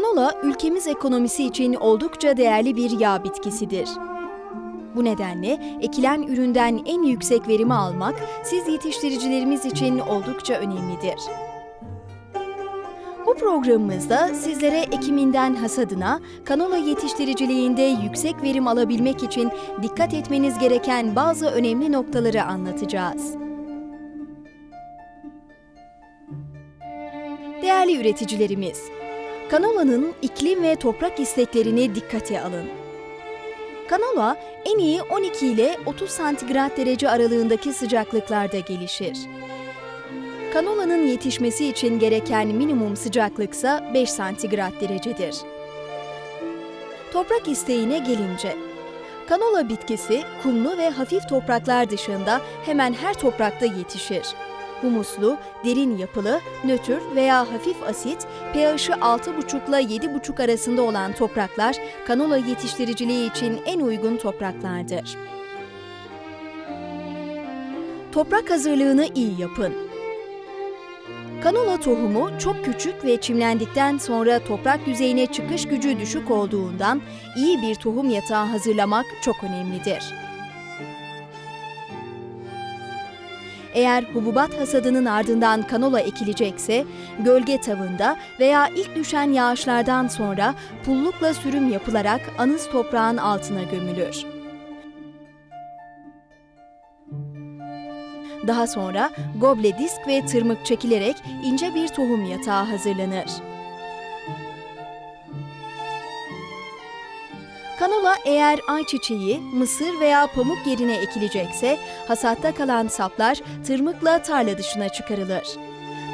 Kanola ülkemiz ekonomisi için oldukça değerli bir yağ bitkisidir. Bu nedenle ekilen üründen en yüksek verimi almak siz yetiştiricilerimiz için oldukça önemlidir. Bu programımızda sizlere ekiminden hasadına, kanola yetiştiriciliğinde yüksek verim alabilmek için dikkat etmeniz gereken bazı önemli noktaları anlatacağız. Değerli üreticilerimiz, kanolanın iklim ve toprak isteklerini dikkate alın. Kanola en iyi 12 ile 30 santigrat derece aralığındaki sıcaklıklarda gelişir. Kanolanın yetişmesi için gereken minimum sıcaklıksa 5 santigrat derecedir. Toprak isteğine gelince, kanola bitkisi kumlu ve hafif topraklar dışında hemen her toprakta yetişir. Humuslu, derin yapılı, nötr veya hafif asit, pH'ı 6,5 ile 7,5 arasında olan topraklar kanola yetiştiriciliği için en uygun topraklardır. Toprak hazırlığını iyi yapın. Kanola tohumu çok küçük ve çimlendikten sonra toprak yüzeyine çıkış gücü düşük olduğundan iyi bir tohum yatağı hazırlamak çok önemlidir. Eğer hububat hasadının ardından kanola ekilecekse, gölge tavında veya ilk düşen yağışlardan sonra pullukla sürüm yapılarak anız toprağın altına gömülür. Daha sonra goble disk ve tırmık çekilerek ince bir tohum yatağı hazırlanır. Eğer ayçiçeği, mısır veya pamuk yerine ekilecekse hasatta kalan saplar tırmıkla tarla dışına çıkarılır.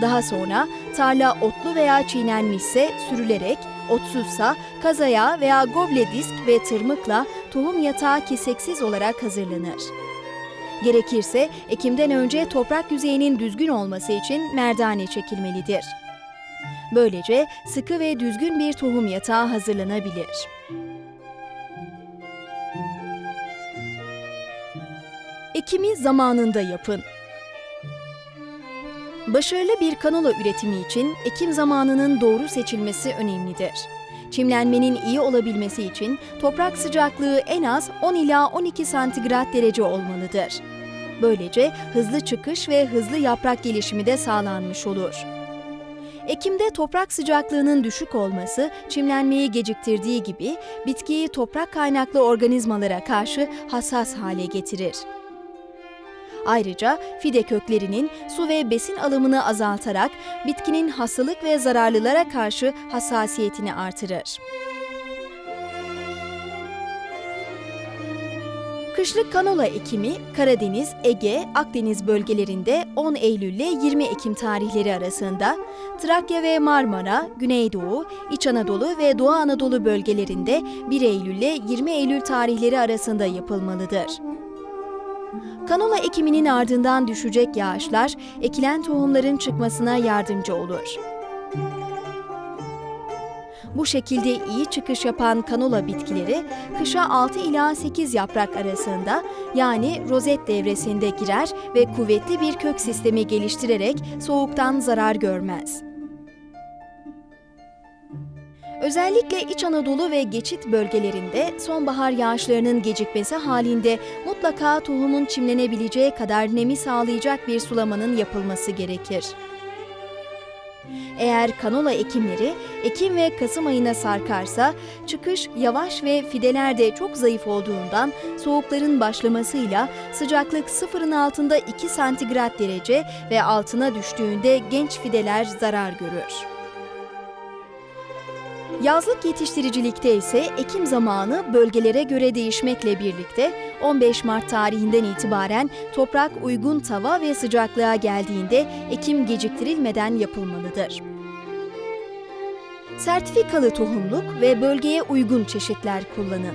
Daha sonra tarla otlu veya çiğnenmişse sürülerek, otsuzsa kazaya veya goble disk ve tırmıkla tohum yatağı keseksiz olarak hazırlanır. Gerekirse ekimden önce toprak yüzeyinin düzgün olması için merdane çekilmelidir. Böylece sıkı ve düzgün bir tohum yatağı hazırlanabilir. Ekimi zamanında yapın. Başarılı bir kanola üretimi için ekim zamanının doğru seçilmesi önemlidir. Çimlenmenin iyi olabilmesi için toprak sıcaklığı en az 10 ila 12 santigrat derece olmalıdır. Böylece hızlı çıkış ve hızlı yaprak gelişimi de sağlanmış olur. Ekimde toprak sıcaklığının düşük olması çimlenmeyi geciktirdiği gibi bitkiyi toprak kaynaklı organizmalara karşı hassas hale getirir. Ayrıca fide köklerinin su ve besin alımını azaltarak bitkinin hastalık ve zararlılara karşı hassasiyetini artırır. Kışlık kanola ekimi Karadeniz, Ege, Akdeniz bölgelerinde 10 Eylül ile 20 Ekim tarihleri arasında, Trakya ve Marmara, Güneydoğu, İç Anadolu ve Doğu Anadolu bölgelerinde 1 Eylül ile 20 Eylül tarihleri arasında yapılmalıdır. Kanola ekiminin ardından düşecek yağışlar ekilen tohumların çıkmasına yardımcı olur. Bu şekilde iyi çıkış yapan kanola bitkileri kışa 6 ila 8 yaprak arasında yani rozet devresinde girer ve kuvvetli bir kök sistemi geliştirerek soğuktan zarar görmez. Özellikle İç Anadolu ve geçit bölgelerinde sonbahar yağışlarının gecikmesi halinde mutlaka tohumun çimlenebileceği kadar nemi sağlayacak bir sulamanın yapılması gerekir. Eğer kanola ekimleri Ekim ve Kasım ayına sarkarsa çıkış yavaş ve fideler de çok zayıf olduğundan soğukların başlamasıyla sıcaklık sıfırın altında 2 santigrat derece ve altına düştüğünde genç fideler zarar görür. Yazlık yetiştiricilikte ise ekim zamanı bölgelere göre değişmekle birlikte 15 Mart tarihinden itibaren toprak uygun tava ve sıcaklığa geldiğinde ekim geciktirilmeden yapılmalıdır. Sertifikalı tohumluk ve bölgeye uygun çeşitler kullanın.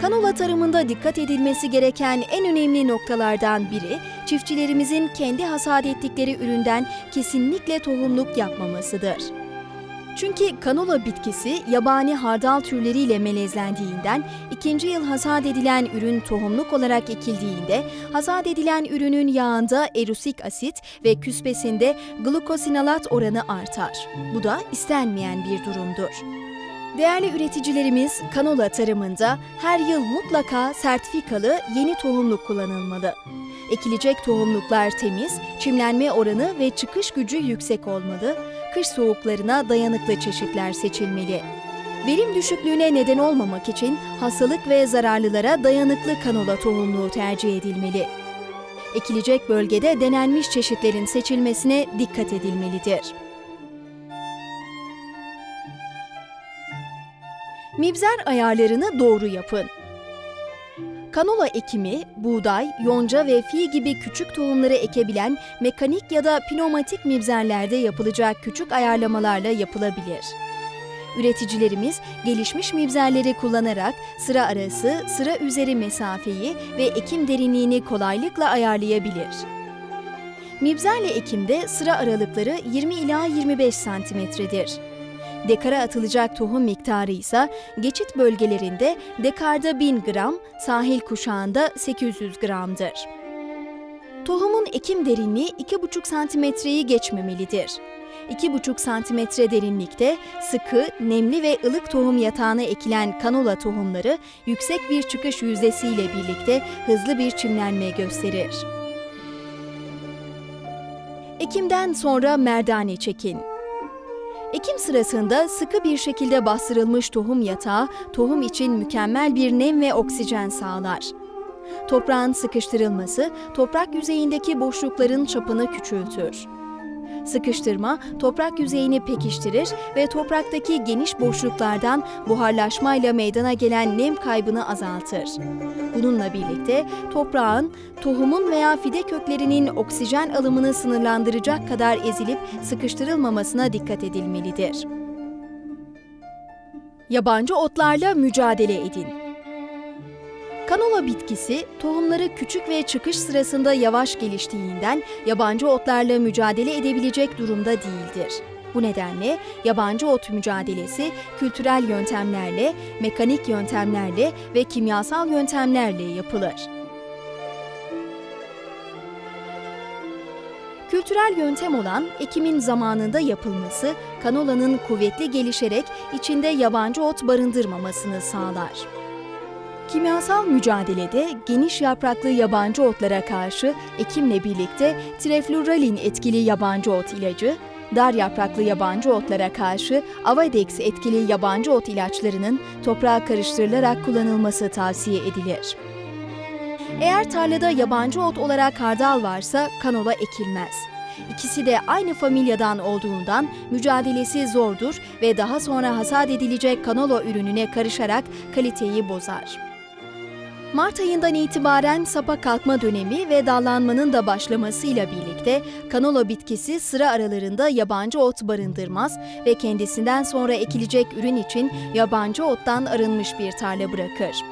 Kanola tarımında dikkat edilmesi gereken en önemli noktalardan biri çiftçilerimizin kendi hasat ettikleri üründen kesinlikle tohumluk yapmamasıdır. Çünkü kanola bitkisi yabani hardal türleriyle melezlendiğinden ikinci yıl hasat edilen ürün tohumluk olarak ekildiğinde hasat edilen ürünün yağında erosik asit ve küspesinde glukosinalat oranı artar. Bu da istenmeyen bir durumdur. Değerli üreticilerimiz kanola tarımında her yıl mutlaka sertifikalı yeni tohumluk kullanılmalı. Ekilecek tohumluklar temiz, çimlenme oranı ve çıkış gücü yüksek olmalı, kış soğuklarına dayanıklı çeşitler seçilmeli. Verim düşüklüğüne neden olmamak için hastalık ve zararlılara dayanıklı kanola tohumluğu tercih edilmeli. Ekilecek bölgede denenmiş çeşitlerin seçilmesine dikkat edilmelidir. Mibzer ayarlarını doğru yapın. Kanola ekimi, buğday, yonca ve fi gibi küçük tohumları ekebilen mekanik ya da pneumatik mibzerlerde yapılacak küçük ayarlamalarla yapılabilir. Üreticilerimiz gelişmiş mibzerleri kullanarak sıra arası, sıra üzeri mesafeyi ve ekim derinliğini kolaylıkla ayarlayabilir. Mibzerle ekimde sıra aralıkları 20 ila 25 santimetredir. Dekara atılacak tohum miktarı ise geçit bölgelerinde dekarda 1000 gram, sahil kuşağında 800 gramdır. Tohumun ekim derinliği 2,5 santimetreyi geçmemelidir. 2,5 santimetre derinlikte sıkı, nemli ve ılık tohum yatağına ekilen kanola tohumları yüksek bir çıkış yüzdesiyle birlikte hızlı bir çimlenme gösterir. Ekimden sonra merdane çekin. Ekim sırasında sıkı bir şekilde bastırılmış tohum yatağı tohum için mükemmel bir nem ve oksijen sağlar. Toprağın sıkıştırılması toprak yüzeyindeki boşlukların çapını küçültür. Sıkıştırma toprak yüzeyini pekiştirir ve topraktaki geniş boşluklardan buharlaşmayla meydana gelen nem kaybını azaltır. Bununla birlikte toprağın, tohumun veya fide köklerinin oksijen alımını sınırlandıracak kadar ezilip sıkıştırılmamasına dikkat edilmelidir. Yabancı otlarla mücadele edin. Kanola bitkisi tohumları küçük ve çıkış sırasında yavaş geliştiğinden yabancı otlarla mücadele edebilecek durumda değildir. Bu nedenle yabancı ot mücadelesi kültürel yöntemlerle, mekanik yöntemlerle ve kimyasal yöntemlerle yapılır. Kültürel yöntem olan ekimin zamanında yapılması, kanolanın kuvvetli gelişerek içinde yabancı ot barındırmamasını sağlar. Kimyasal mücadelede geniş yapraklı yabancı otlara karşı ekimle birlikte trefluralin etkili yabancı ot ilacı, dar yapraklı yabancı otlara karşı Avadex etkili yabancı ot ilaçlarının toprağa karıştırılarak kullanılması tavsiye edilir. Eğer tarlada yabancı ot olarak hardal varsa kanola ekilmez. İkisi de aynı familyadan olduğundan mücadelesi zordur ve daha sonra hasat edilecek kanola ürününe karışarak kaliteyi bozar. Mart ayından itibaren sapa kalkma dönemi ve dallanmanın da başlamasıyla birlikte kanola bitkisi sıra aralarında yabancı ot barındırmaz ve kendisinden sonra ekilecek ürün için yabancı ottan arınmış bir tarla bırakır.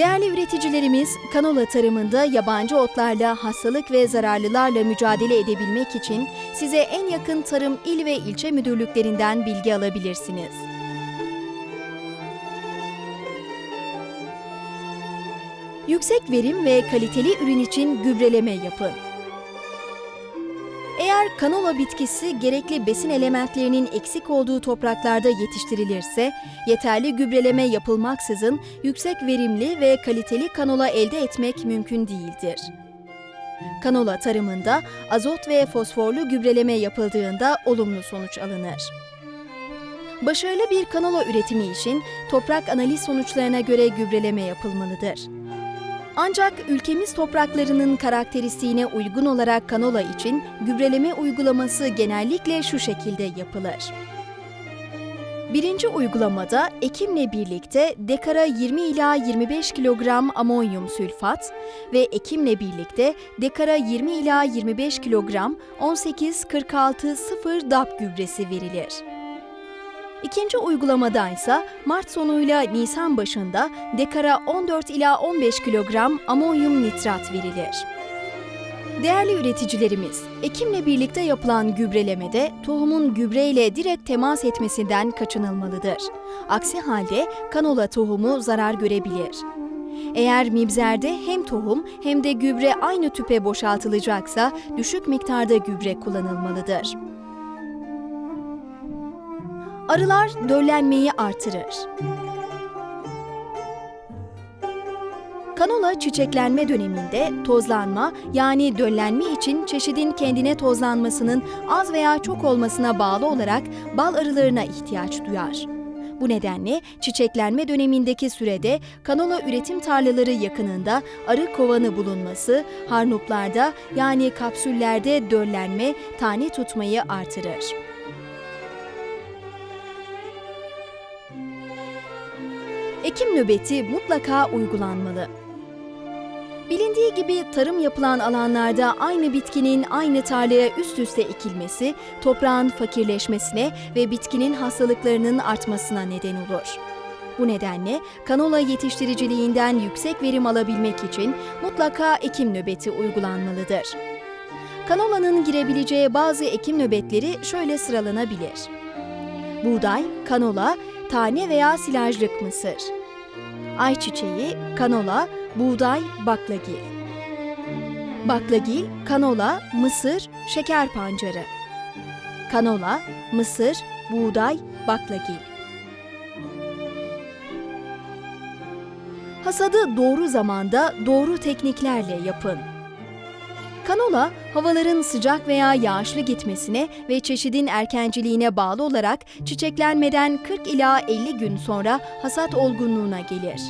Değerli üreticilerimiz, kanola tarımında yabancı otlarla, hastalık ve zararlılarla mücadele edebilmek için size en yakın tarım il ve ilçe müdürlüklerinden bilgi alabilirsiniz. Yüksek verim ve kaliteli ürün için gübreleme yapın. Eğer kanola bitkisi gerekli besin elementlerinin eksik olduğu topraklarda yetiştirilirse, yeterli gübreleme yapılmaksızın yüksek verimli ve kaliteli kanola elde etmek mümkün değildir. Kanola tarımında azot ve fosforlu gübreleme yapıldığında olumlu sonuç alınır. Başarılı bir kanola üretimi için toprak analiz sonuçlarına göre gübreleme yapılmalıdır. Ancak ülkemiz topraklarının karakteristiğine uygun olarak kanola için gübreleme uygulaması genellikle şu şekilde yapılır. Birinci uygulamada ekimle birlikte dekara 20 ila 25 kilogram amonyum sülfat ve ekimle birlikte dekara 20 ila 25 kilogram 18-46-0 DAP gübresi verilir. İkinci uygulamada ise Mart sonuyla Nisan başında dekara 14 ila 15 kilogram amonyum nitrat verilir. Değerli üreticilerimiz, ekimle birlikte yapılan gübrelemede tohumun gübreyle direkt temas etmesinden kaçınılmalıdır. Aksi halde kanola tohumu zarar görebilir. Eğer mibzerde hem tohum hem de gübre aynı tüpe boşaltılacaksa düşük miktarda gübre kullanılmalıdır. Arılar döllenmeyi artırır. Kanola çiçeklenme döneminde tozlanma yani döllenme için çeşidin kendine tozlanmasının az veya çok olmasına bağlı olarak bal arılarına ihtiyaç duyar. Bu nedenle çiçeklenme dönemindeki sürede kanola üretim tarlaları yakınında arı kovanı bulunması harnuplarda yani kapsüllerde döllenme, tane tutmayı artırır. Ekim nöbeti mutlaka uygulanmalı. Bilindiği gibi tarım yapılan alanlarda aynı bitkinin aynı tarlaya üst üste ekilmesi, toprağın fakirleşmesine ve bitkinin hastalıklarının artmasına neden olur. Bu nedenle kanola yetiştiriciliğinden yüksek verim alabilmek için mutlaka ekim nöbeti uygulanmalıdır. Kanolanın girebileceği bazı ekim nöbetleri şöyle sıralanabilir. Buğday, kanola, tane veya silajlık mısır. Ayçiçeği, kanola, buğday, baklagil. Baklagil, kanola, mısır, şeker pancarı. Kanola, mısır, buğday, baklagil. Hasadı doğru zamanda, doğru tekniklerle yapın. Kanola, havaların sıcak veya yağışlı gitmesine ve çeşidin erkenciliğine bağlı olarak çiçeklenmeden 40 ila 50 gün sonra hasat olgunluğuna gelir.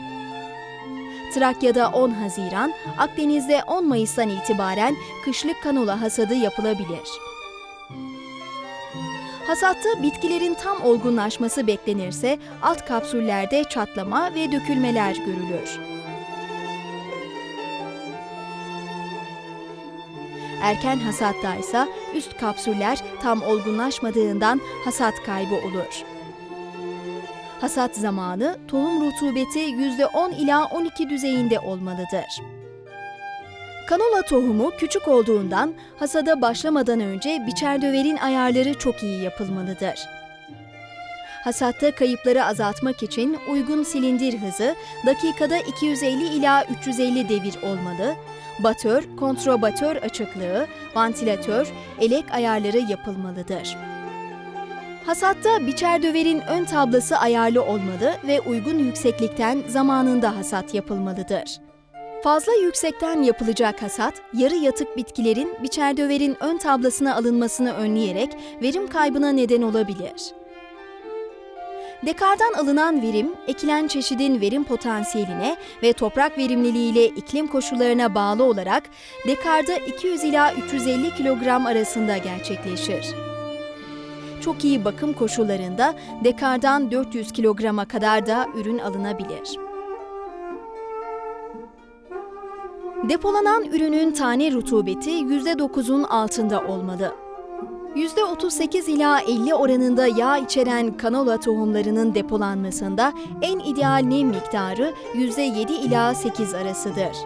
Trakya'da 10 Haziran, Akdeniz'de 10 Mayıs'tan itibaren kışlık kanola hasadı yapılabilir. Hasatta bitkilerin tam olgunlaşması beklenirse alt kapsüllerde çatlama ve dökülmeler görülür. Erken hasatta ise üst kapsüller tam olgunlaşmadığından hasat kaybı olur. Hasat zamanı tohum rutubeti %10 ila 12 düzeyinde olmalıdır. Kanola tohumu küçük olduğundan hasada başlamadan önce biçer döverin ayarları çok iyi yapılmalıdır. Hasatta kayıpları azaltmak için uygun silindir hızı dakikada 250 ila 350 devir olmalı, batör, kontrobatör açıklığı, vantilatör, elek ayarları yapılmalıdır. Hasatta biçer döverin ön tablası ayarlı olmalı ve uygun yükseklikten zamanında hasat yapılmalıdır. Fazla yüksekten yapılacak hasat, yarı yatık bitkilerin biçer döverin ön tablasına alınmasını önleyerek verim kaybına neden olabilir. Dekardan alınan verim, ekilen çeşidin verim potansiyeline ve toprak verimliliğiyle iklim koşullarına bağlı olarak dekarda 200 ila 350 kilogram arasında gerçekleşir. Çok iyi bakım koşullarında dekardan 400 kilograma kadar da ürün alınabilir. Depolanan ürünün tane rutubeti %9'un altında olmalı. %38 ila 50 oranında yağ içeren kanola tohumlarının depolanmasında en ideal nem miktarı %7 ila 8 arasıdır.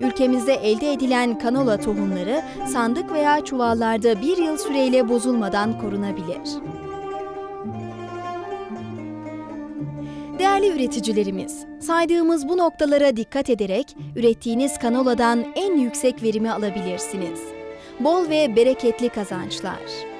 Ülkemizde elde edilen kanola tohumları sandık veya çuvallarda bir yıl süreyle bozulmadan korunabilir. Değerli üreticilerimiz, saydığımız bu noktalara dikkat ederek ürettiğiniz kanoladan en yüksek verimi alabilirsiniz. Bol ve bereketli kazançlar.